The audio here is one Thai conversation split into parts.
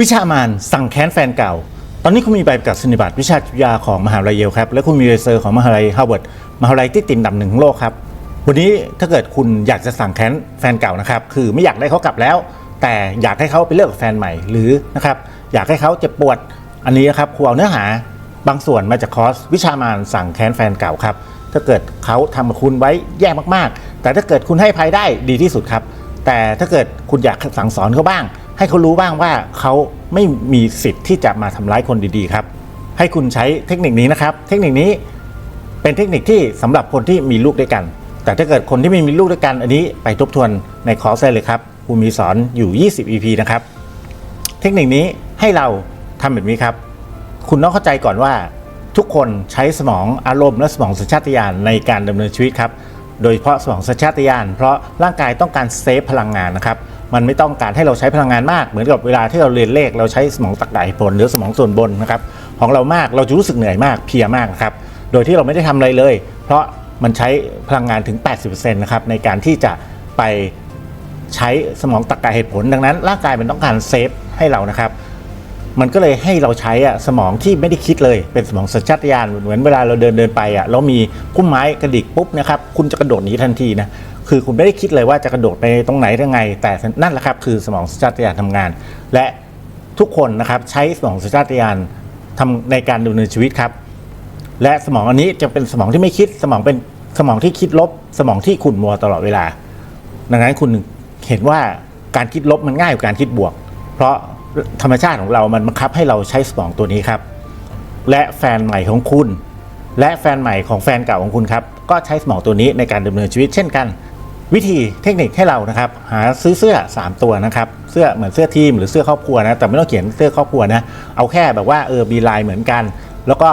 วิชามานสั่งแค้นแฟนเก่า ตอนนี้คุณมีใบประกาศนียบัตรวิชาจิตวิทยาของมหาวิทยาลัยเยลครับและคุณมีเรเซอร์ของมหาวิทยาลัยฮาร์วาร์ดมหาวิทยาลัยที่ติดอันดับหนึ่งของโลกครับวันนี้ถ้าเกิดคุณอยากจะสั่งแค้นแฟนเก่านะครับคือไม่อยากได้เขากลับแล้ว แต่อยากให้เขาไปเลิกกับแฟนใหม่หรือนะครับอยากให้เขาเจ็บปวดอันนี้นะครับครูเอาเนื้อหาบางส่วนมาจากคอร์สวิชามานสั่งแค้นแฟนเก่าครับถ้าเกิดเขาทำกับคุณไว้แย่มากๆ แต่ถ้าเกิดคุณให้ภัยได้ดีที่สุดครับแต่ถ้าเกิดคุณอยากสั่งสอนเขาบ้าง ให้เขารู้บ้างว่าเขาไม่มีสิทธิ์ที่จะมาทำร้ายคนดีๆครับ ให้คุณใช้เทคนิคนี้นะครับ เทคนิคนี้เป็นเทคนิคที่สำหรับคนที่มีลูกด้วยกัน แต่ถ้าเกิดคนที่ไม่มีลูกด้วยกัน อันนี้ไปทบทวนในคอร์สได้เลยครับครูมีสอนอยู่ 20 EP นะครับ เทคนิคนี้ให้เราทำแบบนี้ครับ คุณต้องเข้าใจก่อนว่าทุกคนใช้สมองอารมณ์และสมองสัญชาตญาณในการดำเนินชีวิตครับ โดยเฉพาะสมองสัญชาตญาณเพราะร่างกายต้องการเซฟพลังงานนะครับ มันไม่ต้องการให้เราใช้พลังงานมากเหมือนกับเวลาที่เราเรียนเลข เราใช้สมองตักไดผลหรือสมองส่วนบนนะครับของเรามากเราจะรู้สึกเหนื่อยมากเพียมากนะครับโดยที่เราไม่ได้ทำอะไรเลย เพราะมันใช้พลังงานถึง 80%นะครับในการที่จะไปใช้สมองตรรกะเหตุผล ดังนั้น ร่างกายมันต้องการเซฟให้เรานะครับ มันก็เลยให้เราใช้อะสมองที่ไม่ได้คิดเลยเป็นสมองสัญชาตญาณเหมือนเวลาเราเดินเดินไปอะแล้วมีพุ่มไม้กระดิกปุ๊บนะครับคุณจะกระโดดหนีทันทีนะ คือคุณไม่ได้คิดเลยว่าจะกระโดดไปตรงไหนยังไง แต่นั่นแหละครับคือสมองสัญชาตญาณทำงาน และทุกคนนะครับใช้สมองสัญชาตญาณทำในการดำเนินชีวิตครับ และสมองอันนี้จะเป็นสมองที่ไม่คิดสมองเป็นสมองที่คิดลบ สมองที่ขุ่นมัวตลอดเวลา ดังนั้นคุณเห็นว่าการคิดลบมันง่ายกว่าการคิดบวก เพราะธรรมชาติของเรามันบังคับให้เราใช้สมองตัวนี้ครับ และแฟนใหม่ของคุณ และแฟนใหม่ของแฟนเก่าของคุณครับก็ใช้สมองตัวนี้ในการดำเนินชีวิตเช่นกัน วิธีเทคนิคให้เรานะครับ หาซื้อเสื้อ 3 ตัวนะครับเสื้อเหมือนเสื้อทีมหรือเสื้อครอบครัวนะแต่ไม่ต้องเขียนเสื้อครอบครัวนะเอาแค่แบบว่าเออมีลายเหมือนกัน แล้วก็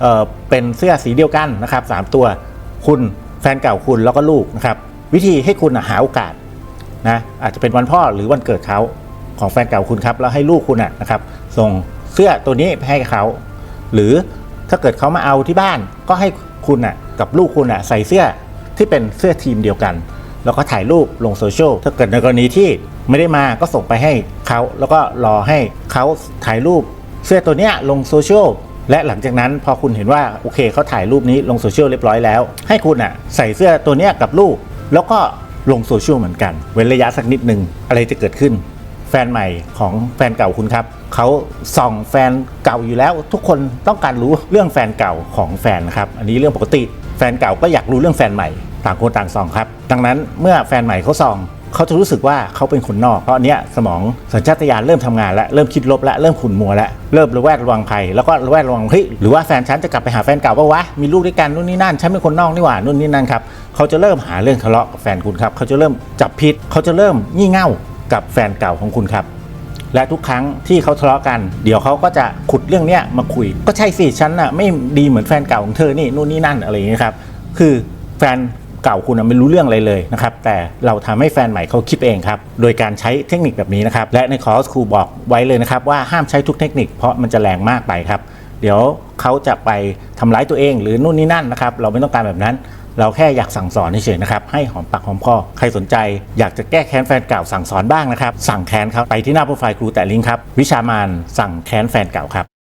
เออเป็นเสื้อสีเดียวกันนะครับสามตัวคุณแฟนเก่าคุณแล้วก็ลูกนะครับวิธีให้คุณหาโอกาสนะอาจจะเป็นวันพ่อหรือวันเกิดเขาของแฟนเก่าคุณครับแล้วให้ลูกคุณนะนะครับส่งเสื้อตัวนี้ไปให้เขาหรือถ้าเกิดเขามาเอาที่บ้านก็ให้คุณน่ะกับลูกคุณน่ะใส่เสื้อที่เป็นเสื้อทีมเดียวกัน แล้วก็ถ่ายรูปลงโซเชียลถ้าเกิดในกรณีที่ไม่ได้มาก็ส่งไปให้เขาแล้วก็รอให้เขาถ่ายรูปเสื้อตัวเนี้ยลงโซเชียลและหลังจากนั้นพอคุณเห็นว่าโอเคเขาถ่ายรูปนี้ลงโซเชียลเรียบร้อยแล้ว ให้คุณอะใส่เสื้อตัวเนี้ยกับลูก แล้วก็ลงโซเชียลเหมือนกัน เว้นระยะสักนิดหนึ่งอะไรจะเกิดขึ้น แฟนใหม่ของแฟนเก่าคุณครับเขาส่องแฟนเก่าอยู่แล้ว ทุกคนต้องการรู้เรื่องแฟนเก่าของแฟนครับอันนี้เรื่องปกติ แฟนเก่าก็อยากรู้เรื่องแฟนใหม่ต่างคนต่างส่องครับ ดังนั้นเมื่อแฟนใหม่เขาส่องเขาจะรู้สึกว่าเขาเป็นคนนอก เพราะเนี้ยสมองสัญชาตญาณเริ่มทำงานแล้วเริ่มคิดลบแล้วเริ่มขุนมัวแล้วเริ่มระแวดระวังภัยแล้วก็ระแวดระวังเฮ้ยหรือว่าแฟนฉันจะกลับไปหาแฟนเก่าปะวะมีลูกด้วยกันนู่นนี่นั่นฉันเป็นคนนอกนี่หว่านู่นนี่นั่นครับเขาจะเริ่มหาเรื่องทะเลาะกับแฟนคุณครับเขาจะเริ่มจับผิดเขาจะเริ่มงี่เง่ากับแฟนเก่าของคุณครับและทุกครั้งที่เขาทะเลาะกัน เดี๋ยวเขาก็จะขุดเรื่องเนี้ยมาคุย ก็ใช่สิฉันน่ะไม่ดีเหมือนแฟนเก่าของเธอนี่นู่นนี่นั่นอะไรอย่างเงี้ครับคือแฟน เก่าคุณไม่รู้เรื่องอะไรเลยนะครับ แต่เราทำให้แฟนใหม่เขาคิดเองครับ โดยการใช้เทคนิคแบบนี้นะครับ และในคอร์สครูบอกไว้เลยนะครับ ว่าห้ามใช้ทุกเทคนิคเพราะมันจะแรงมากไปครับ เดี๋ยวเขาจะไปทำร้ายตัวเอง หรือนู่นนี่นั่นนะครับ เราไม่ต้องการแบบนั้น เราแค่อยากสั่งสอนเฉยๆนะครับ ให้หอมปากหอมคอ ใครสนใจ อยากจะแก้แค้นแฟนเก่าสั่งสอนบ้างนะครับ สั่งแค้นครับ ไปที่หน้าโปรไฟล์ครูแต่ลิงครับ วิชามานสั่งแค้นแฟนเก่าครับ